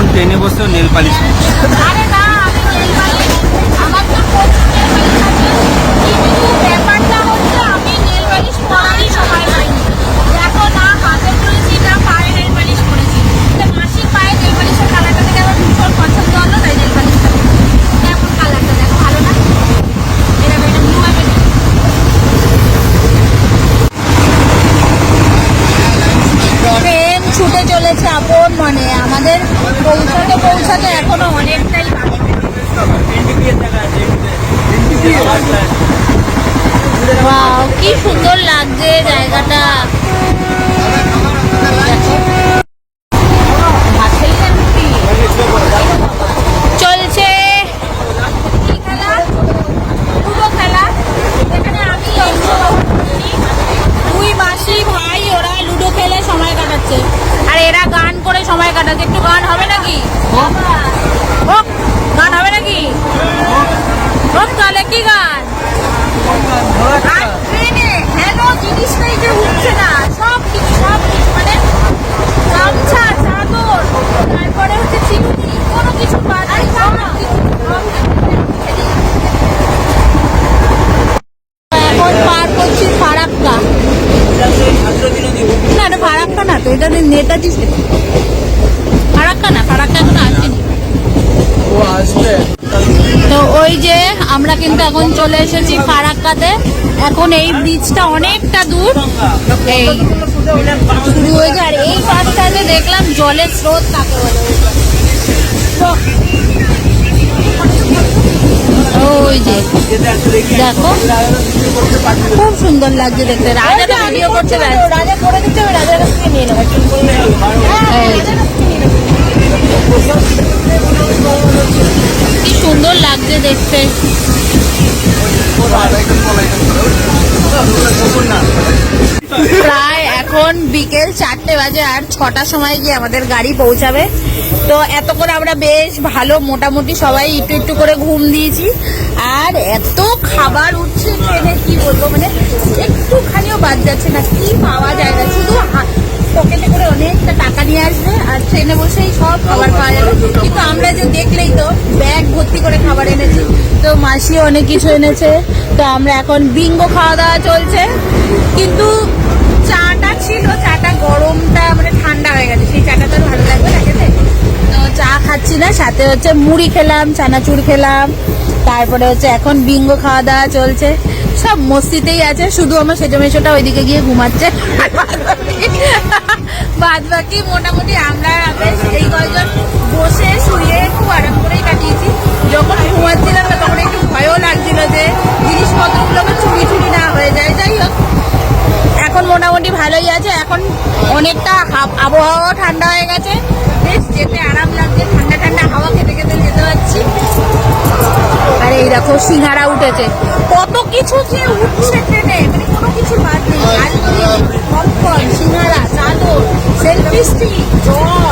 এখন ট্রেনে বসেও নেল পালিশ ছুটে চলেছে আপন মনে আমাদের পৌঁছাতে পৌঁছাতে এখনও অনেকটাই কি সুন্দর লাগছে জায়গাটা চলছে কি খেলা লুডো খেলা এখানে আমি দুই মাসি ভাই ওরা লুডো খেলে সময় কাটাচ্ছে আর এরা গান সময় কাটাচ্ছে। একটু গান হবে নাকি? হোক গান হবে নাকি? হোক তাহলে কি গান? আর ট্রেনে হেন জিনিসটাই যে উঠছে না সব কিছু সব কিছু মানে গামছা চাদর তারপরে হচ্ছে কোনো কিছু এখন পার করছি ফারাক্কা। না এটা ফারাক্কা না তো এটা নেতাজি সেতু। ফারাক্কা না ফারাক্কা এখন আসেনি। তো ওই যে আমরা কিন্তু এখন চলে এসেছি ফারাক্কাতে। এখন এই ব্রিজটা অনেকটা দূর। এই শুরু হয়ে যায়। আর এই পাশটাতে দেখলাম জলের স্রোত কাকে বলে। ওই যে দেখো খুব সুন্দর লাগছে দেখতে। রাজা ভিডিও করছে রাজা করে দিচ্ছে আমি রাজার কাছ থেকে নিয়ে নেব। এই যে। সুন্দর লাগছে দেখতে। প্রায় এখন বিকেল চারটে বাজে আর ছটার সময় গিয়ে আমাদের গাড়ি পৌঁছাবে। তো এতক্ষণ আমরা বেশ ভালো মোটামুটি সবাই একটু একটু করে ঘুম দিয়েছি। আর এত খাবার উঠছে ট্রেনে, কি বলব মানে একটুখানিও বাদ যাচ্ছে না। কি পাওয়া যায় না, শুধু পকেটে করে অনেকটা টাকা নিয়ে আসবে আর ট্রেনে বসেই সব খাবার পাওয়া যাবে। কিন্তু আমরা যে দেখলেই তো ব্যাগ ভর্তি করে খাবার এনেছি। তো মাসিও অনেক কিছু এনেছে। তো আমরা এখন বিঙ্গো খাওয়া দাওয়া চলছে। কিন্তু চাটা ছিল, চাটা গরমটা মানে ঠান্ডা হয়ে গেছে। সেই চাটা তো ভালো লাগবে তো চা খাচ্ছি না, সাথে হচ্ছে মুড়ি খেলাম, চানাচুর খেলাম। তারপরে হচ্ছে এখন বিঙ্গো খাওয়া দাওয়া চলছে। সব মস্তিতেই আছে, শুধু আমার সেজো মেশোটা ওইদিকে গিয়ে ঘুমাচ্ছে। বাদ বাকি মোটামুটি আমরা এই কয়েকজন বসে, শুয়ে খুব আরাম করেই কাটিয়েছি। যখন ঘুমাচ্ছিলাম না তখন একটু ভয়ও লাগছিল যে জিনিসপত্রগুলোকে চুরি চুরি না হয়ে যায়। যাই হোক, এখন মোটামুটি ভালোই আছে। এখন অনেকটা আবহাওয়াও ঠান্ডা হয়ে গেছে। বেশ, যেতে আরাম লাগছে। ঠান্ডা ঠান্ডা হাওয়া খেতে খেতে যেতে পারছি। আর এই দেখো, সিঙ্গারা উঠেছে। কত কিছু যে উঠছে ট্রেনে মানে কোনো কিছু বাদ নেই। Misty. draw.